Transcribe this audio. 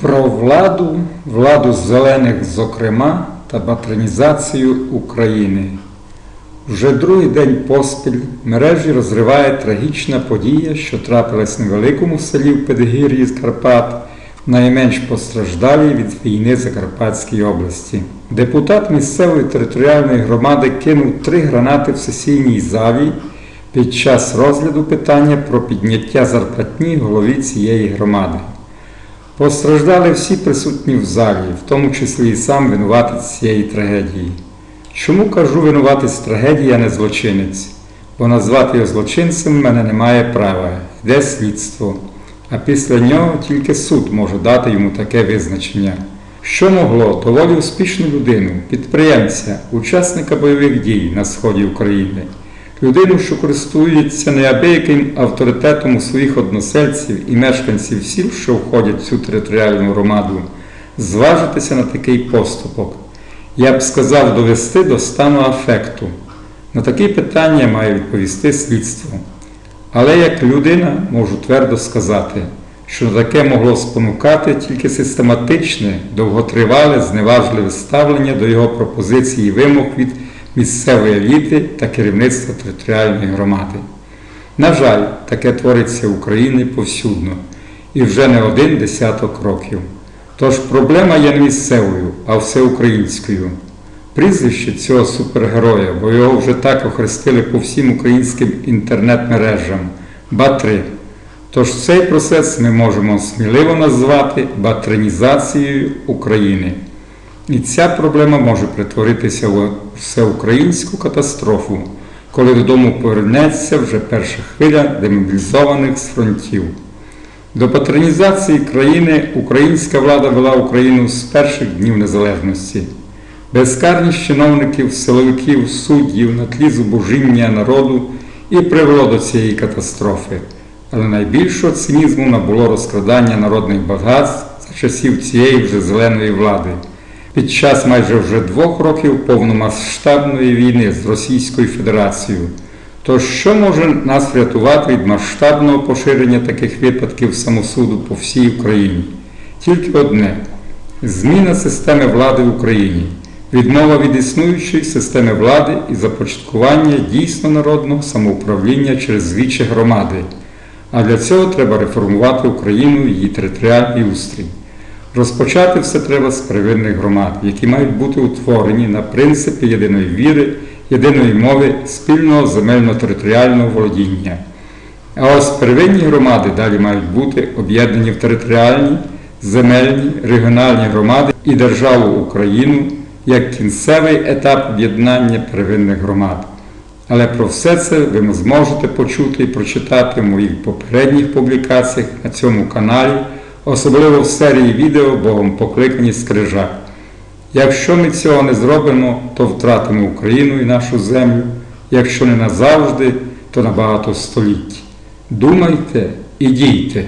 Про владу, владу зелених, зокрема, та патронізацію України. Вже другий день поспіль мережі розриває трагічна подія, що трапилась невеликому селі в Педигір'ї Карпат, найменш постраждалій від війни Закарпатській області. Депутат місцевої територіальної громади кинув три гранати в сесійній залі під час розгляду питання про підняття зарплатні голові цієї громади. Постраждали всі присутні в залі, в тому числі і сам винуватець цієї трагедії. Чому кажу винуватець трагедії, а не злочинець? Бо назвати його злочинцем мене немає права, йде слідство. А після нього тільки суд може дати йому таке визначення. Що могло доволі успішну людину, підприємця, учасника бойових дій на сході України, людину, що користується неабияким авторитетом у своїх односельців і мешканців сіл, що входять в цю територіальну громаду, зважитися на такий поступок. Я б сказав довести до стану афекту. На такі питання має відповісти слідство. Але як людина можу твердо сказати, що таке могло спонукати тільки систематичне, довготривале, зневажливе ставлення до його пропозицій і вимог від місцевої еліти та керівництва територіальної громади. На жаль, таке твориться в Україні повсюдно і вже не один десяток років. Тож проблема є не місцевою, а всеукраїнською. Прізвище цього супергероя, бо його вже так охрестили по всім українським інтернет-мережам Батри. Тож цей процес ми можемо сміливо назвати батринізацією України. І ця проблема може перетворитися в всеукраїнську катастрофу, коли додому повернеться вже перша хвиля демобілізованих з фронтів. До патронізації країни українська влада вела Україну з перших днів незалежності. Безкарність чиновників, силовиків, суддів на тлі зубожіння народу і привело до цієї катастрофи. Але найбільшого цинізму набуло розкрадання народних багатств за часів цієї вже зеленої влади під час майже вже двох років повномасштабної війни з Російською Федерацією. То що може нас врятувати від масштабного поширення таких випадків самосуду по всій Україні? Тільки одне зміна системи влади в Україні, відмова від існуючої системи влади і започаткування дійсно народного самоуправління через звічі громади. А для цього треба реформувати Україну і її територіальний устрій. Розпочати все треба з первинних громад, які мають бути утворені на принципі єдиної віри, єдиної мови, спільного земельно-територіального володіння. А ось первинні громади далі мають бути об'єднані в територіальні, земельні, регіональні громади і державу Україну як кінцевий етап об'єднання первинних громад. Але про все це ви зможете почути і прочитати в моїх попередніх публікаціях на цьому каналі, особливо в серії відео Богом покликані скрижа. Якщо ми цього не зробимо, то втратимо Україну і нашу землю, якщо не назавжди, то на багато століть. Думайте і дійте.